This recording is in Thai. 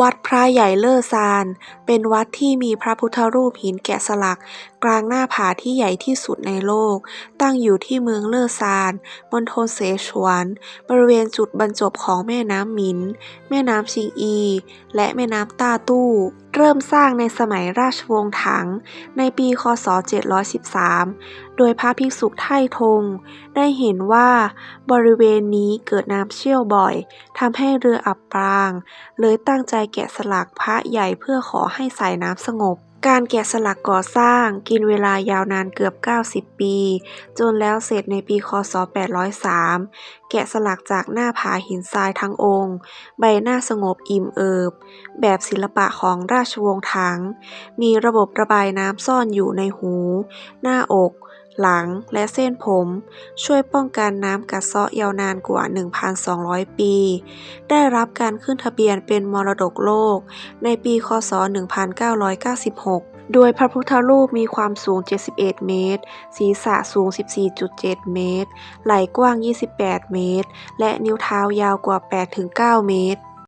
วัดพระใหญ่เลอซาน เป็นวัดที่มีพระพุทธรูปหินแกะสลัก กลางหน้าผาที่ใหญ่ที่สุดในโลก ตั้งอยู่ที่เมืองเลอซานมณฑลเสฉวน บริเวณจุดบรรจบของแม่น้ำหมิน แม่น้ำชิงอี และแม่น้ำต้าตู้ เริ่มสร้างในสมัยราชวงศ์ถัง ในปี ค.ศ.713 โดยพระภิกษุไถ่ทง ได้เห็นว่าบริเวณนี้เกิดน้ำเชี่ยวบ่อยทำให้เรืออับปาง เลยตั้งใจแกะสลักพระใหญ่เพื่อขอให้สายน้ำสงบการแกะสลักก่อสร้างกินเวลายาวนานเกือบ 90 ปี จนแล้วเสร็จในปี ค.ศ.803แกะสลักจากหน้าผาหินทรายทั้งองค์ ใบหน้าสงบอิ่มเอิบ แบบศิลปะของราชวงศ์ถัง มีระบบระบายน้ำซ่อนอยู่ในหู หน้าอก หลังและเส้นผม ช่วยป้องกันน้ำกัดเซาะยาวนานกว่า 1,200 ปี ได้รับการขึ้นทะเบียนเป็นมรดกโลก ในปี ค.ศ.1996 โดยพระพุทธรูปมีความสูง 71 เมตร ศีรษะสูง 14.7 เมตร ไหล่กว้าง 28 เมตร และนิ้วเท้ายาวกว่า 8-9 เมตร